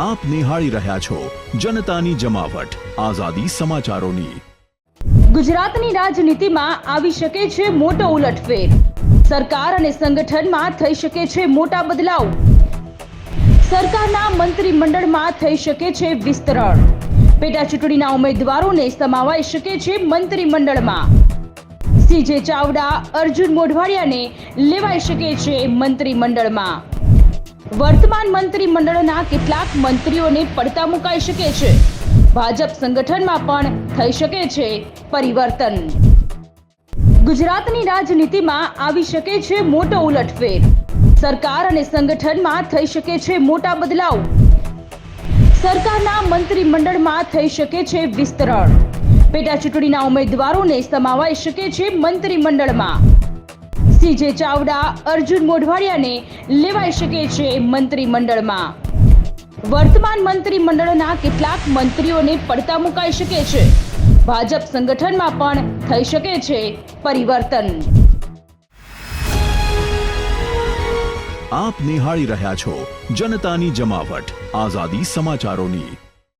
આપ નિહાળી રહ્યા છો જનતાની જમાવટ. આઝાદી સમાચારોની. ગુજરાતની રાજનીતિમાં આવી શકે છે મોટો ઉલટફેર. સરકાર અને સંગઠનમાં થઈ શકે છે મોટા બદલાવ. સરકારના મંત્રીમંડળમાં થઈ શકે છે વિસ્તરણ. પેટા ચૂંટણીના ઉમેદવારોને સમાવાઈ શકે છે મંત્રીમંડળમાં. સીજે ચાવડા, અર્જુન મોઢવાડિયાને લેવાઈ શકે છે મંત્રીમંડળમાં. વર્તમાન મંત્રીમંડળના કેટલાક મંત્રીઓને પડતા મુકાઈ શકે છે. ભાજપ સંગઠનમાં પણ થઈ શકે છે પરિવર્તન. ગુજરાતની રાજનીતિમાં આવી શકે છે મોટો ઉલટફેર. સરકાર અને સંગઠનમાં થઈ શકે છે મોટા બદલાવ. સરકારના મંત્રીમંડળમાં થઈ શકે છે વિસ્તરણ. પેટા ચૂંટણીના ઉમેદવારોને સમાવાઈ શકે છે મંત્રીમંડળમાં. સીજે ચાવડા અર્જુન મોઢવાડિયાને લેવાઈ શકે છે મંત્રીમંડળમાં. વર્તમાન મંત્રીમંડળના કેટલાક મંત્રીઓને પડતા મુકાઈ શકે છે. ભાજપ સંગઠનમાં પણ થઈ શકે છે પરિવર્તન. આપ નિહાળી રહ્યા છો જનતાની જમાવટ. આઝાદી સમાચારોની